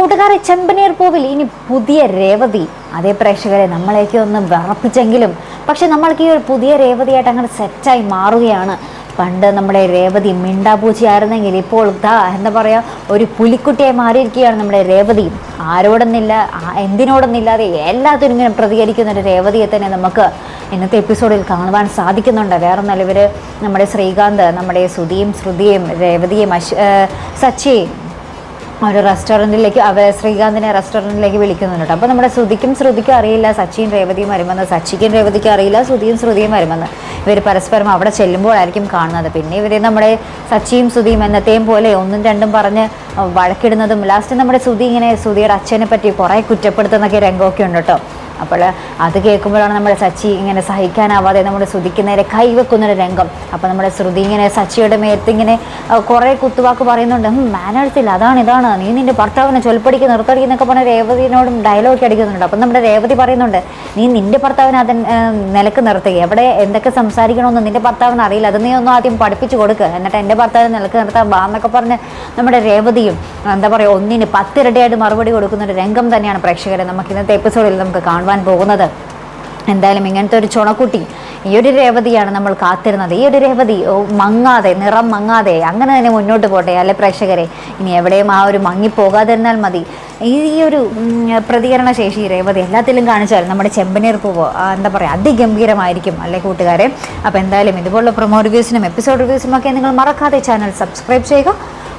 കൂട്ടുകാരെ ചെമ്പനീർ പൂവിൽ ഇനി പുതിയ രേവതി. അതേ പ്രേക്ഷകരെ നമ്മളെയൊക്കെ ഒന്ന് വിറപ്പിച്ചെങ്കിലും പക്ഷെ നമ്മൾക്ക് ഈ ഒരു പുതിയ രേവതിയായിട്ട് അങ്ങനെ സെറ്റായി മാറുകയാണ്. പണ്ട് നമ്മുടെ രേവതി മിണ്ടാപൂച്ചയായിരുന്നെങ്കിൽ ഇപ്പോൾ ദാ എന്താ പറയുക ഒരു പുലിക്കുട്ടിയായി മാറിയിരിക്കുകയാണ് നമ്മുടെ രേവതി. ആരോടൊന്നില്ല എന്തിനോടൊന്നില്ലാതെ എല്ലാത്തിനും ഇങ്ങനെ പ്രതികരിക്കുന്ന ഒരു രേവതിയെ തന്നെ നമുക്ക് ഇന്നത്തെ എപ്പിസോഡിൽ കാണുവാൻ സാധിക്കുന്നുണ്ട്. വേറെ നല്ലവർ നമ്മുടെ ശ്രീകാന്ത് നമ്മുടെ സുധിയും ശ്രുതിയും രേവതിയും അശ് സച്ചിയും ഒരു റെസ്റ്റോറന്റിലേക്ക് അവർ ശ്രീകാന്തിനെ റെസ്റ്റോറന്റിലേക്ക് വിളിക്കുന്നുണ്ട് കേട്ടോ. അപ്പോൾ നമ്മുടെ ശ്രുതിക്കും ശ്രുതിക്കും അറിയില്ല സച്ചിയും രേവതിയും വരുമെന്ന്. സച്ചിക്കും രേവതിക്കും അറിയില്ല ശ്രുതിയും ശ്രുതിയും വരുമെന്ന്. ഇവർ പരസ്പരം അവിടെ ചെല്ലുമ്പോഴായിരിക്കും കാണുന്നത്. പിന്നെ ഇവർ നമ്മുടെ സച്ചിയും ശ്രുതിയും എന്നത്തെയും പോലെ ഒന്നും രണ്ടും പറഞ്ഞ് വഴക്കിടുന്നതും ലാസ്റ്റ് നമ്മുടെ ശ്രുതി ഇങ്ങനെ ശ്രുതിയുടെ അച്ഛനെ പറ്റി കുറേ കുറ്റപ്പെടുത്തുന്നൊക്കെ രംഗമൊക്കെ ഉണ്ട് കേട്ടോ. അപ്പോൾ അത് കേൾക്കുമ്പോഴാണ് നമ്മുടെ സച്ചി ഇങ്ങനെ സഹിക്കാനാവാതെ നമ്മുടെ ശ്രുതിക്ക് നേരെ കൈവെക്കുന്നൊരു രംഗം. അപ്പോൾ നമ്മുടെ ശ്രുതി ഇങ്ങനെ സച്ചിയുടെ മേത്ത് ഇങ്ങനെ കുറേ കുത്തുവാക്ക് പറയുന്നുണ്ട്. മാനേഴ്സ് ഇല്ല അതാണ് ഇതാണ്. നീ നിന്റെ ഭർത്താവിനെ ചൊൽപ്പടിക്ക് നിർത്തടിക്കുക എന്നൊക്കെ പറഞ്ഞ രേവതിനോടും ഡയലോഗ് അടിക്കുന്നുണ്ട്. അപ്പം നമ്മുടെ രേവതി പറയുന്നുണ്ട് നീ നിന്റെ ഭർത്താവിനെ അത് നിലയ്ക്ക് നിർത്തുക എവിടെ എന്തൊക്കെ സംസാരിക്കണമെന്ന് നിന്റെ ഭർത്താവിന് അറിയില്ല. അത് നീ ഒന്നും ആദ്യം പഠിപ്പിച്ചു കൊടുക്കുക എന്നിട്ട് എന്റെ ഭർത്താവിനെ നിലയ്ക്ക് നിർത്താൻ ബാ എന്നൊക്കെ പറഞ്ഞ് നമ്മുടെ രേവതിയും എന്താ പറയുക ഒന്നിന് പത്തിരട്ടിയായിട്ട് മറുപടി കൊടുക്കുന്ന ഒരു രംഗം തന്നെയാണ് പ്രേക്ഷകരെ നമുക്ക് ഇന്നത്തെ എപ്പിസോഡിൽ നമുക്ക് കാണുവാൻ പോകുന്നത്. എന്തായാലും ഇങ്ങനത്തെ ഒരു ചുണക്കുട്ടി ഈ ഒരു രേവതിയാണ് നമ്മൾ കാത്തിരുന്നത്. ഈ ഒരു രേവതി മങ്ങാതെ നിറം മങ്ങാതെ അങ്ങനെ തന്നെ മുന്നോട്ട് പോട്ടെ അല്ലെ പ്രേക്ഷകരെ? ഇനി എവിടെയും ആ ഒരു മങ്ങിപ്പോകാതിരുന്നാൽ മതി. ഈ ഒരു പ്രതികരണ ശേഷി രേവതി എല്ലാത്തിലും കാണിച്ചാൽ നമ്മുടെ ചെമ്പനീർ പൂവ് എന്താ പറയുക അതിഗംഭീരമായിരിക്കും അല്ലെ കൂട്ടുകാരെ? അപ്പോൾ എന്തായാലും ഇതുപോലുള്ള പ്രൊമോ റിവ്യൂസിനും എപ്പിസോഡ് റിവ്യൂസിനും ഒക്കെ നിങ്ങൾ മറക്കാതെ ചാനൽ സബ്സ്ക്രൈബ് ചെയ്യുക.